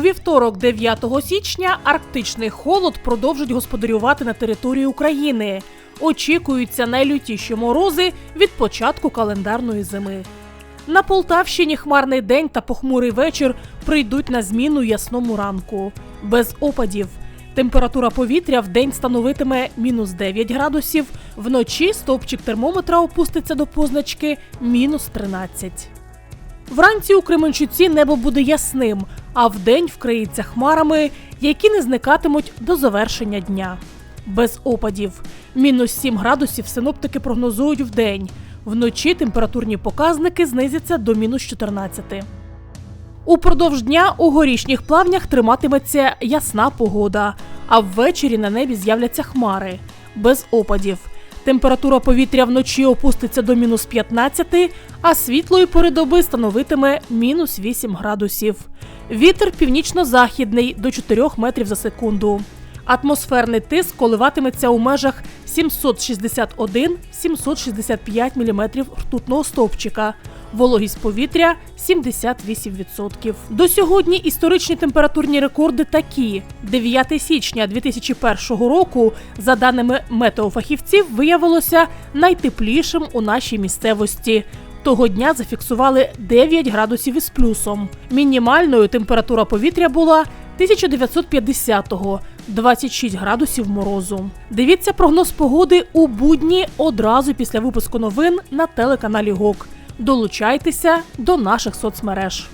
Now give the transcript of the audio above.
вівторок, 9 січня, арктичний холод продовжить господарювати на території України. Очікуються найлютіші морози від початку календарної зими. На Полтавщині хмарний день та похмурий вечір прийдуть на зміну ясному ранку. Без опадів. Температура повітря в день становитиме мінус 9 градусів, вночі стовпчик термометра опуститься до позначки мінус 13. Вранці у Кременчуці небо буде ясним, а вдень вкриється хмарами, які не зникатимуть до завершення дня. Без опадів. Мінус 7 градусів синоптики прогнозують вдень. Вночі температурні показники знизяться до мінус 14. Упродовж дня у горішніх плавнях триматиметься ясна погода, а ввечері на небі з'являться хмари без опадів. Температура повітря вночі опуститься до мінус 15, а світлої пори доби становитиме мінус 8 градусів. Вітер північно-західний до 4 метрів за секунду. Атмосферний тиск коливатиметься у межах 761-765 мм ртутного стовпчика. Вологість повітря 78%. До сьогодні історичні температурні рекорди такі: 9 січня 2001 року, за даними метеофахівців, виявилося найтеплішим у нашій місцевості. Того дня зафіксували 9 градусів із плюсом. Мінімальною температура повітря була 1950-го 26 градусів морозу. Дивіться прогноз погоди у будні одразу після випуску новин на телеканалі ГОК. Долучайтеся до наших соцмереж.